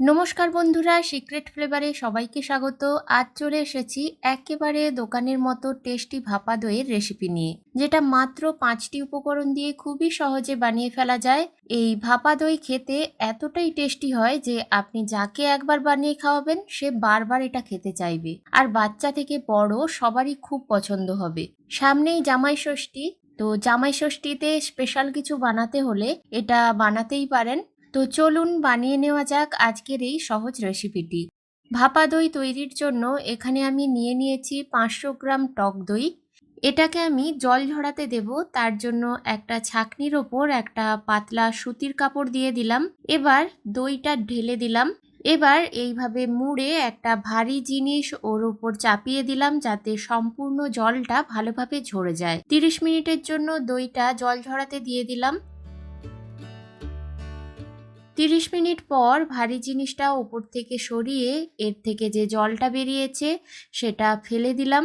নমস্কার বন্ধুরা সিক্রেট ফ্লেভারে সবাইকে স্বাগত। আজ চলে এসেছি একেবারে দোকানের মতো টেস্টি ভাপা দইয়ের রেসিপি নিয়ে, যেটা মাত্র পাঁচটি উপকরণ দিয়ে খুবই সহজে বানিয়ে ফেলা যায়। এই ভাপা দই খেতে এতটাই টেস্টি হয় যে আপনি যাকে একবার বানিয়ে খাওয়াবেন, সে বারবার এটা খেতে চাইবে। আর বাচ্চা থেকে বড় সবারই খুব পছন্দ হবে। সামনেই জামাই ষষ্ঠী, তো জামাই ষষ্ঠীতে স্পেশাল কিছু বানাতে হলে এটা বানাতেই পারেন। তো চলুন বানিয়ে নেওয়া যাক আজকের এই সহজ রেসিপিটি। ভাপা দই তৈরির জন্য এখানে আমি নিয়ে নিয়েছি পাঁচশো গ্রাম টক দই। এটাকে আমি জল ঝরাতে দেব, তার জন্য একটা ছাকনির ওপর একটা পাতলা সুতির কাপড় দিয়ে দিলাম। এবার দইটা ঢেলে দিলাম। এবার এইভাবে মুড়ে একটা ভারী জিনিস ওর উপর চাপিয়ে দিলাম যাতে সম্পূর্ণ জলটা ভালোভাবে ঝরে যায়। তিরিশ মিনিটের জন্য দইটা জল ঝরাতে দিয়ে দিলাম। তিরিশ মিনিট পর ভারী জিনিসটা ওপর থেকে সরিয়ে এর থেকে যে জলটা বেরিয়েছে সেটা ফেলে দিলাম।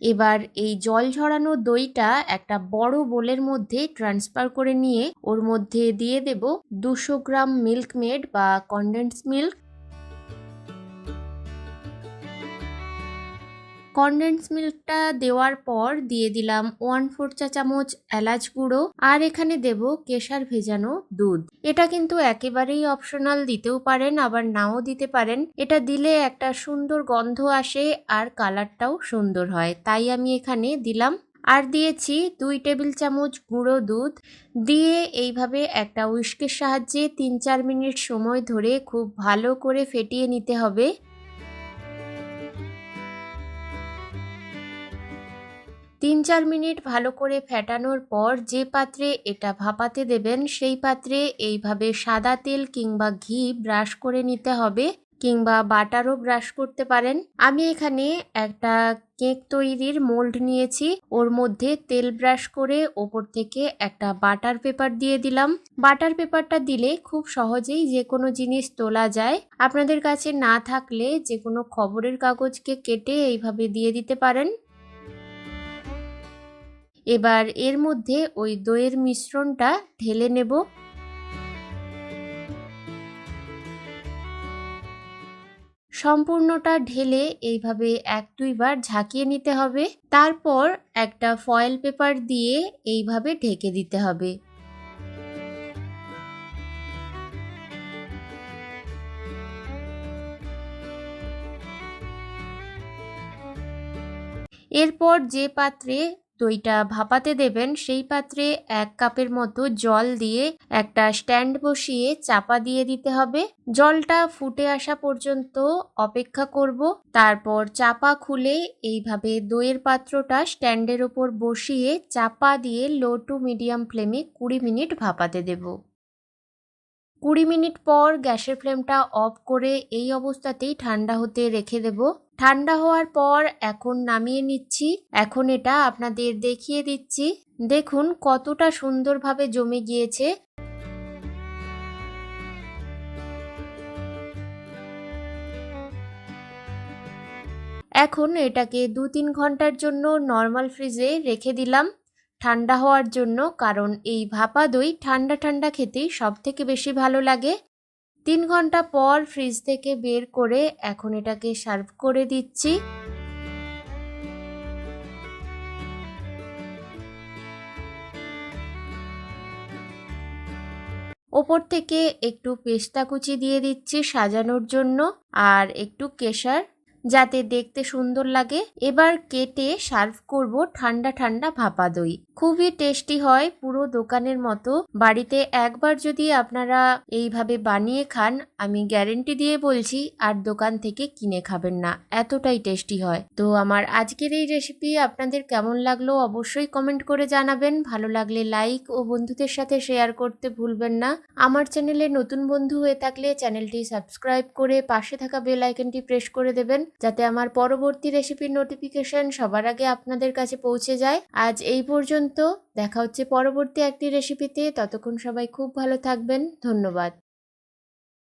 এবার এই জল ঝরানো দইটা একটা বড় বোলের মধ্যে ট্রান্সফার করে নিয়ে ওর মধ্যে দিয়ে দেব দুশো গ্রাম মিল্ক মেড বা কনডেন্স মিল্ক কনডেন্স মিল্কটা দেওয়ার পর দিয়ে দিলাম ওয়ান ফোর চা চামচ এলাচ গুঁড়ো আর এখানে দেব কেশার ভেজানো দুধ। এটা কিন্তু একেবারেই অপশনাল দিতেও পারেন, আবার নাও দিতে পারেন। এটা দিলে একটা সুন্দর গন্ধ আসে আর কালারটাও সুন্দর হয়। তাই আমি এখানে দিলাম। আর দিয়েছি দুই টেবিল চামচ গুঁড়ো দুধ। দিয়ে এইভাবে একটা উইস্কের সাহায্যে তিন চার মিনিট সময় ধরে খুব ভালো করে ফেটিয়ে নিতে হবে। তিন চার মিনিট ভালো করে ফেটানোর পর যে পাত্রে এটা ভাপাতে দেবেন, সেই পাত্রে এইভাবে সাদা তেল কিংবা ঘি ব্রাশ করে নিতে হবে কিংবা বাটারও ব্রাশ করতে পারেন। আমি এখানে একটা কেক তৈরির মোল্ড নিয়েছি। ওর মধ্যে তেল ব্রাশ করে ওপর থেকে একটা বাটার পেপার দিয়ে দিলাম। বাটার পেপারটা দিলে খুব সহজেই যে কোনো জিনিস তোলা যায়। আপনাদের কাছে না থাকলে যে কোনো খবরের কাগজকে কেটে এইভাবে দিয়ে দিতে পারেন। এবার এর মধ্যে ওই দইয়ের মিশ্রণটা ঢেলে নেব। সম্পূর্ণটা ঢেলে এইভাবে এক দুইবার ঝাঁকিয়ে নিতে হবে। তারপর একটা ফয়েল পেপার দিয়ে এইভাবে ঢেকে দিতে হবে। এরপর যে পাত্রে দইটা ভাপাতে দেবেন। সেই পাত্রে এক কাপের মতো জল দিয়ে একটা স্ট্যান্ড বসিয়ে চাপা দিয়ে দিতে হবে। জলটা ফুটে আসা পর্যন্ত অপেক্ষা করব। তারপর চাপা খুলে এইভাবে দইয়ের পাত্রটা স্ট্যান্ডের ওপর বসিয়ে চাপা দিয়ে লো টু মিডিয়াম ফ্লেমে কুড়ি মিনিট ভাপাতে দেব। কুড়ি মিনিট পর গ্যাসের ফ্লেমটা অফ করে এই অবস্থাতেই ঠান্ডা হতে রেখে দেব। ঠান্ডা হওয়ার পর এখন নামিয়ে নিচ্ছি। এখন এটা আপনাদের দেখিয়ে দিচ্ছি। দেখুন কতটা সুন্দরভাবে জমে গিয়েছে। এখন এটাকে দু তিন ঘণ্টার জন্য নর্মাল ফ্রিজে রেখে দিলাম। ঠান্ডা হওয়ার জন্য, কারণ এই ভাপা দই ঠান্ডা ঠান্ডা খেতেই সব থেকে বেশি ভালো লাগে। তিন ঘণ্টা পর ফ্রিজ থেকে বের করে এখন এটাকে সার্ভ করে দিচ্ছি। ওপর থেকে একটু পেস্তা কুচি দিয়ে দিচ্ছি সাজানোর জন্য আর একটু কেশার যাতে দেখতে সুন্দর লাগে। এবার কেটে সার্ভ করব ঠান্ডা ঠান্ডা ভাপা দই। খুবই টেস্টি হয় পুরো দোকানের মতো। বাড়িতে একবার যদি আপনারা এইভাবে বানিয়ে খান, আমি গ্যারেন্টি দিয়ে বলছি, আর দোকান থেকে কিনে খাবেন না। এতটাই টেস্টি হয়। তো আমার আজকের এই রেসিপি আপনাদের কেমন লাগল অবশ্যই কমেন্ট করে জানাবেন। ভালো লাগলে লাইক ও বন্ধুদের সাথে শেয়ার করতে ভুলবেন না। আমার চ্যানেলে নতুন বন্ধু হয়ে থাকলে চ্যানেলটি সাবস্ক্রাইব করে পাশে থাকা বেল আইকনটি প্রেস করে দেবেন, যাতে আমার পরবর্তী রেসিপির নোটিফিকেশন সবার আগে আপনাদের কাছে পৌঁছে যায়। আজ এই পর্যন্ত দেখা হচ্ছে পরবর্তী একটি রেসিপিতে ততক্ষণ সবাই খুব ভালো থাকবেন। ধন্যবাদ।